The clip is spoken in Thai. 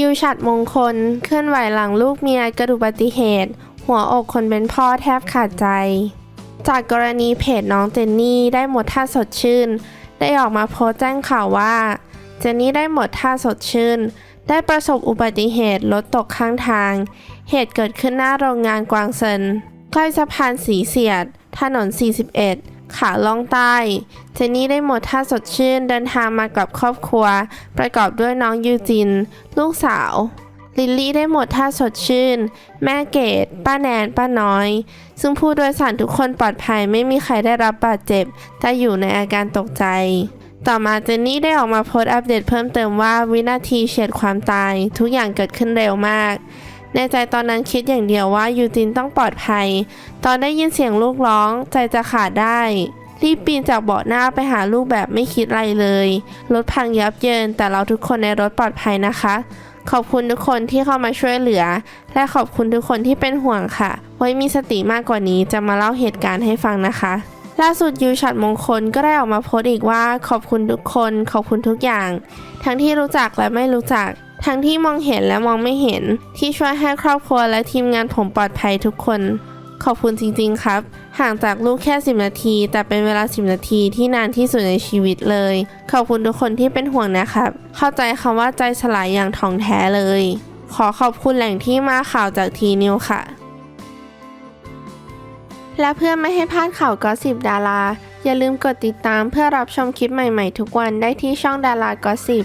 ยูฉัดมงคล เคลื่อนไหวหลังลูกเมียเกระดูกอุบัติเหตุ หัวอกคนเป็นพ่อแทบขาดใจ จากกรณีเพจน้องเจนนี่ได้หมดท่าสดชื่น ได้ออกมาโพสต์แจ้งข่าวว่า เจนนี่ได้หมดท่าสดชื่น ได้ประสบอุบัติเหตุรถตกข้างทาง เหตุเกิดขึ้นหน้าโรงงานกวางเซินใกล้สะพานสีเสียด ถนน 41 ขาล่องใต้ เจนนี่ได้หมดท่าสดชื่นเดินทางมากับครอบครัว ประกอบด้วยน้องยูจิน ลูกสาว ลิลลี่ได้หมดท่าสดชื่น แม่เกดป้าแนน ป้าน้อย ซึ่งผู้โดยสารทุกคนปลอดภัยไม่มีใครได้รับบาดเจ็บ แต่อยู่ในอาการตกใจ ต่อมาเจนนี่ได้ออกมาโพสต์อัปเดตเพิ่มเติมว่าวินาทีเฉียดความตาย ทุกอย่างเกิดขึ้นเร็วมาก ในใจตอนนั้นคิดอย่างเดียวว่ายูจินต้องปลอดภัย ตอนได้ยินเสียงลูกร้องใจจะขาดได้ รีบปีนจากเบาะหน้าไปหาลูกแบบไม่คิดอะไรเลย รถพังยับเยิน แต่เราทุกคนในรถปลอดภัยนะคะ ขอบคุณทุกคนที่เข้ามาช่วยเหลือ และขอบคุณทุกคนที่เป็นห่วงค่ะ ไว้มีสติมากกว่านี้จะมาเล่าเหตุการณ์ให้ฟังนะคะล่าสุดยูชัดมงคลก็ได้ออกมาโพสต์อีกว่าขอบคุณทุกคน ขอบคุณทุกอย่าง ทั้งที่รู้จักและไม่รู้จัก ทั้งที่มองเห็นและมองไม่เห็น ที่ช่วยให้ครอบครัวและทีมงานผมปลอดภัยทุกคน ขอบคุณจริงๆครับ ห่างจากลูกแค่ 10 นาที แต่เป็นเวลา 10 นาทีที่นานที่สุดในชีวิตเลย ขอบคุณทุกคนที่เป็นห่วงนะครับ เข้าใจคำว่าใจสลายอย่างถ่องแท้เลย ขอขอบคุณแหล่งที่มาข่าวจากทีนิวค่ะ และเพื่อไม่ให้พลาดข่าวก็สิบดารา อย่าลืมกดติดตามเพื่อรับชมคลิปใหม่ๆ ทุกวันได้ที่ช่องดารากอสิบ